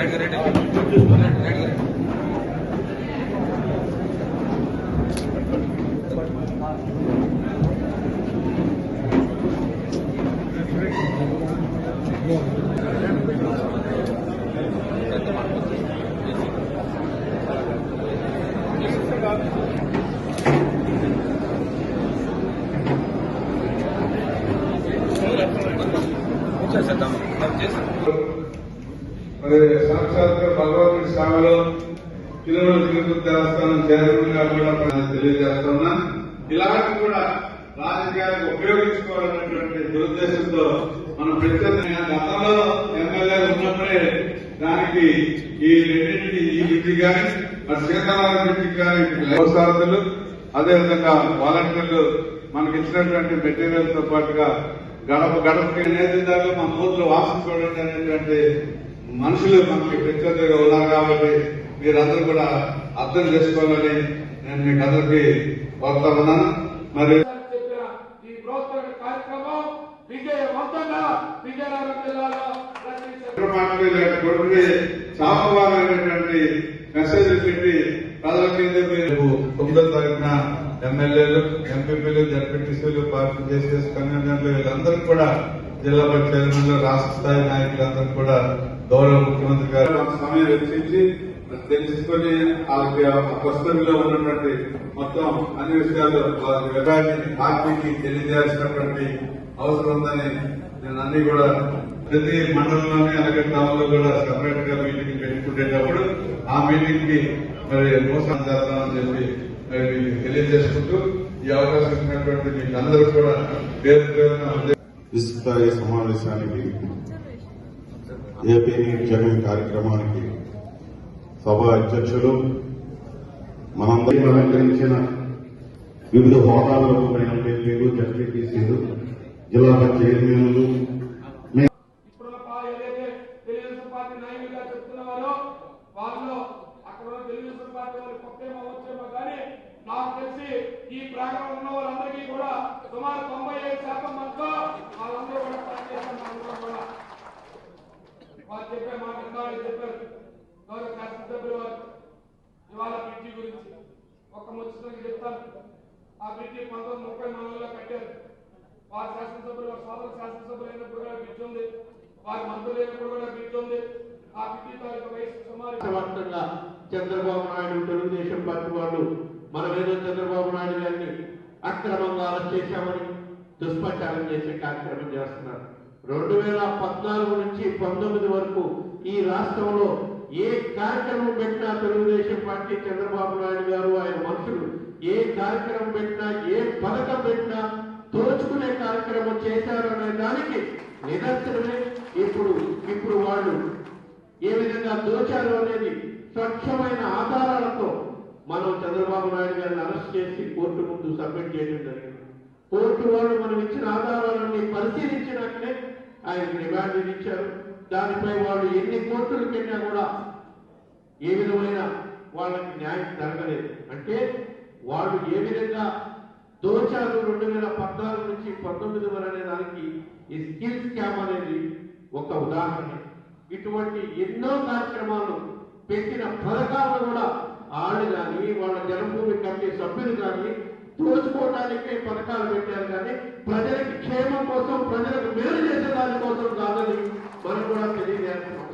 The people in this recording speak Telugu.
రెడ్ రెడ్ రెడ్ రెడ్ సాక్షాత్ భగవంతుడి సేవలో తిరుమల తిరుపతి దేవస్థానం చేరుకుని కూడా నేను తెలియజేస్తున్నా ఇలాంటి కూడా రాజకీయాలకు ఉపయోగించుకోవాలన్నటువంటి దురుద్దేశంతో మనం ప్రత్యేకంగా గతంలో ఎమ్మెల్యే ఉన్నప్పుడే దానికి ఈ రెండింటికి ఈ బిడ్డి కానీ మరి సీతారామ విధి కానీ వ్యవసాయకులు అదేవిధంగా వాలంటీర్లు మనకి ఇచ్చినటువంటి మెటీరియల్తో పాటుగా గడప గడపకి నేతృత్వాలు మన మూతులు వాసన చూడండి అనేటువంటి మనుషులు మనకి ప్రత్యేకంగా ఉన్నారు కాబట్టి మీరందరూ కూడా అర్థం చేసుకోవాలని నేను మీకు అందరికీ కోరుతా ఉన్నాను. మరి చెప్పిన చాపవాలైనటువంటి మెసేజ్ పెట్టి ప్రజలకి మీరు తొమ్మిదో తారీఖున ఎమ్మెల్యేలు ఎంపీపీలు జడ్పీటీసీలు పార్టీ చేసే కన్వీనర్లు వీళ్ళందరూ కూడా జిల్లా పరిషత్ చైర్మన్లు రాష్ట్ర స్థాయి నాయకులందరూ కూడా గౌరవ ముఖ్యమంత్రి గారు. సమయం వెచ్చించి తెలుసుకొని వాళ్ళకి పుస్తకంలో ఉన్నటువంటి మొత్తం అన్ని విషయాలు వాళ్ళ విభాగాన్ని పార్టీకి తెలియజేయాల్సినటువంటి అవసరం ఉందని నేను అన్ని కూడా ప్రతి మండలంలోనే అలాగే టౌన్లో కూడా సెపరేట్గా మీటింగ్ పెట్టుకునేటప్పుడు ఆ మీటింగ్కి మరి మోసం చేస్తామని చెప్పి మరి మీకు తెలియజేసుకుంటూ ఈ అవకాశం ఇచ్చినటువంటి మీకు అందరూ కూడా పేరు పేరున హృదయ- విస్తృత సమావేశానికి ఏపీ జగన్ కార్యక్రమానికి సభ అధ్యక్షులు మనందరికీ అలంకరించిన వివిధ హోదాల్లో ఎంపీలు జడ్పీటీసీలు జిల్లా చైర్మన్లు నాకు తెలిసి ఈ ప్రాంగణంలో ఉన్న వాళ్ళందరికీ కూడా సుమారు తొంభై ఐదు శాతం మందితో వాళ్ళందరూ కూడా పనిచేస్తున్నారు కూడా వారు చెప్పే మాట ఇందాక చెప్పారు. గౌరవ శాసనసభ్యులు వారు ఇవాళ బ్రిడ్జి గురించి ఒక ముచ్చటకి చెప్తాను. ఆ బ్రిడ్జి పంతొమ్మిది ముప్పై నాలుగులో కట్టారు. వారి శాసనసభ్యులు వారి సోదర శాసనసభ్యులు అయినప్పుడు కూడా బ్రిడ్జ్ ఉంది. వారి మంత్రులు అయినప్పుడు కూడా బ్రిడ్జ్ ఉంది. ఆ బ్రిడ్జి తాలూకు వయసు సుమారు చంద్రబాబు నాయుడు తెలుగుదేశం పార్టీ వాళ్ళు మనమేదో చంద్రబాబు నాయుడు గారిని అక్రమంగా అరెస్ట్ చేశామని దుష్ప్రచారం చేసే కార్యక్రమం చేస్తున్నారు. రెండు వేల పద్నాలుగు నుంచి పంతొమ్మిది వరకు ఈ రాష్ట్రంలో ఏ కార్యక్రమం పెట్టినా తెలుగుదేశం పార్టీ చంద్రబాబు నాయుడు గారు ఆయన మనుషులు ఏ కార్యక్రమం పెట్టినా ఏ పథకం పెట్టినా దోచుకునే కార్యక్రమం చేశారు అనే దానికి నిదర్శనమే. ఇప్పుడు ఇప్పుడు వాళ్ళు ఏ విధంగా దోచారు అనేది స్వచ్ఛమైన ఆధారాలతో మనం చంద్రబాబు నాయుడు గారిని అరెస్ట్ చేసి కోర్టు ముందు సబ్మిట్ చేయడం జరిగింది. కోర్టు వాళ్ళు మనం ఇచ్చిన ఆధారాలన్నీ పరిశీలించినట్లే ఆయన రిమాండ్ ఇచ్చారు దానిపై వాళ్ళు ఎన్ని కోర్టులకు వెళ్ళినా కూడా ఏ విధమైన వాళ్ళకి న్యాయం జరగలేదు. అంటే వాళ్ళు ఏ విధంగా దోచారు రెండు వేల పద్నాలుగు నుంచి పంతొమ్మిది వరకు అనే దానికి ఈ స్కిల్ స్కామ్ అనేది ఒక ఉదాహరణ. ఇటువంటి ఎన్నో కార్యక్రమాలు పెట్టిన పథకాలను కూడా వాళ్ళు కానీ వాళ్ళ జనభూమి కమిటీ సభ్యులు కానీ దోచుకోవడానికి పథకాలు పెట్టారు కానీ ప్రజలకి క్షేమం కోసం ప్రజలకు మేలు చేసే దానికోసం కాదని మనం కూడా తెలియజేస్తున్నాం.